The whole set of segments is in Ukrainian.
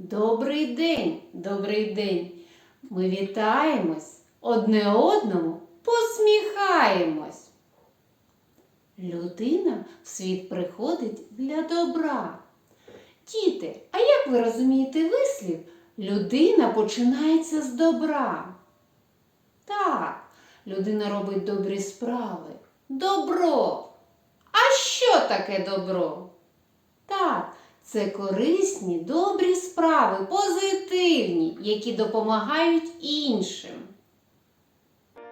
Добрий день, добрий день. Ми вітаємось, одне одному посміхаємось. Людина в світ приходить для добра. Діти, а як ви розумієте вислів? Людина починається з добра. Так, людина робить добрі справи. Добро. А що таке добро? Так, це корисні, добрі справи, позитивні, які допомагають іншим.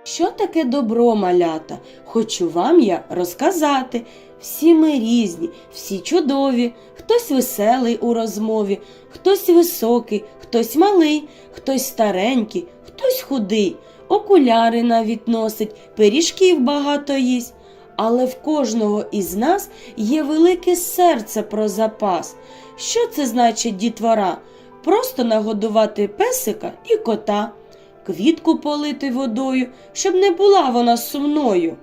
Що таке добро, малята? Хочу вам я розказати. Всі ми різні, всі чудові, хтось веселий у розмові, хтось високий, хтось малий, хтось старенький, хтось худий, окуляри навіть носить, пиріжків багато їсть. Але в кожного із нас є велике серце про запас. Що це значить дітвора? Просто нагодувати песика і кота, квітку полити водою, щоб не була вона сумною,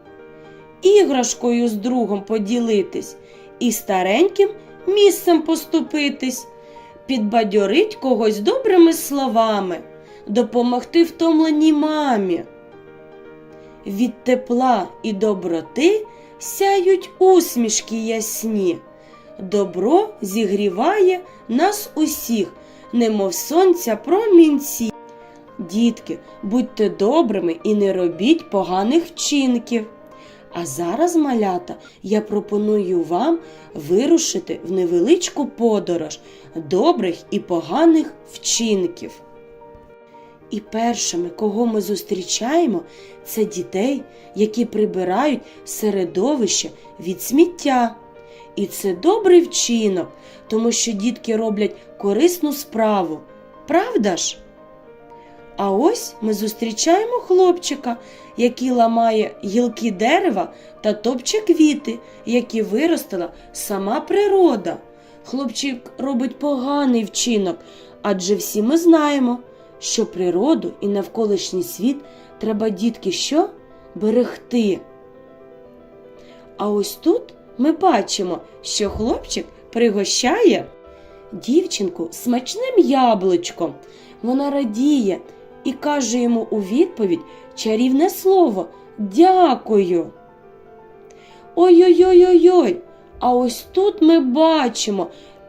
іграшкою з другом поділитись і стареньким місцем поступитись, підбадьорить когось добрими словами, допомогти втомленій мамі. Від тепла і доброти сяють усмішки ясні. Добро зігріває нас усіх, немов сонця промінці. Дітки, будьте добрими і не робіть поганих вчинків. А зараз, малята, я пропоную вам вирушити в невеличку подорож добрих і поганих вчинків. І першими, кого ми зустрічаємо, це дітей, які прибирають середовище від сміття. І це добрий вчинок, тому що дітки роблять корисну справу. Правда ж? А ось ми зустрічаємо хлопчика, який ламає гілки дерева та топче квіти, які виростила сама природа. Хлопчик робить поганий вчинок, адже всі ми знаємо, що природу і навколишній світ треба дітки що? Берегти. А ось тут ми бачимо, що хлопчик пригощає дівчинку смачним яблучком. Вона радіє і каже йому у відповідь чарівне слово Дякую. Ой-ой-ой-ой-ой. А ось тут ми бачимо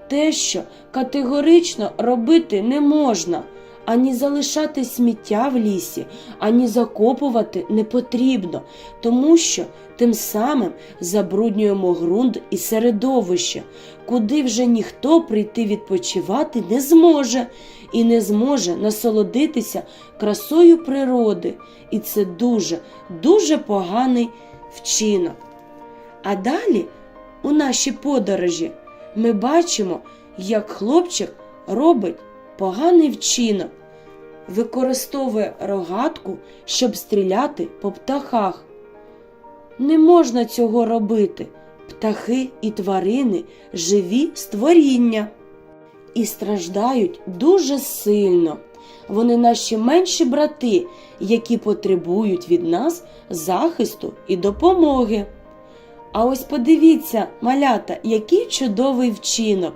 те, що категорично робити не можна. Ані залишати сміття в лісі, ані закопувати не потрібно, тому що тим самим забруднюємо ґрунт і середовище, куди вже ніхто прийти відпочивати не зможе і не зможе насолодитися красою природи. І це дуже, дуже поганий вчинок. А далі у нашій подорожі ми бачимо, як хлопчик робить поганий вчинок, використовує рогатку, щоб стріляти по птахах. Не можна цього робити. Птахи і тварини живі створіння і страждають дуже сильно. Вони наші менші брати, які потребують від нас захисту і допомоги. А ось подивіться, малята, який чудовий вчинок.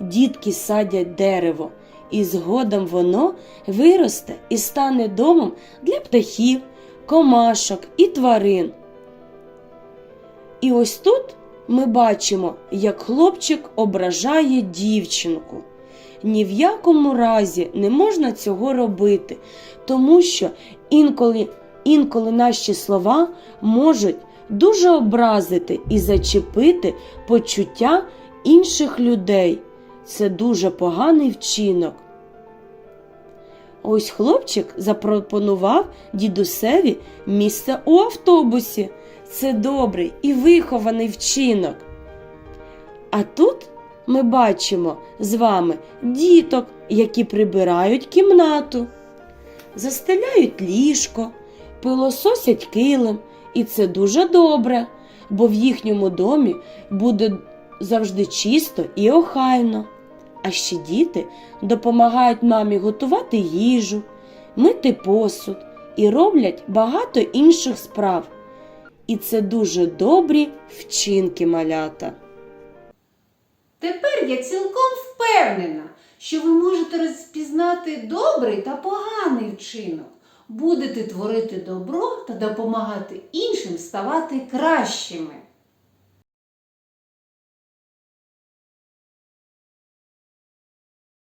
Дітки садять дерево, і згодом воно виросте і стане домом для птахів, комашок і тварин. І ось тут ми бачимо, як хлопчик ображає дівчинку. Ні в якому разі не можна цього робити, тому що інколи, інколи наші слова можуть дуже образити і зачепити почуття інших людей. Це дуже поганий вчинок. Ось хлопчик запропонував дідусеві місце у автобусі. Це добрий і вихований вчинок. А тут ми бачимо з вами діток, які прибирають кімнату, застеляють ліжко, пилососять килим, і це дуже добре, бо в їхньому домі буде завжди чисто і охайно. А ще діти допомагають мамі готувати їжу, мити посуд і роблять багато інших справ. І це дуже добрі вчинки малята. Тепер я цілком впевнена, що ви можете розпізнати добрий та поганий вчинок. Будете творити добро та допомагати іншим ставати кращими.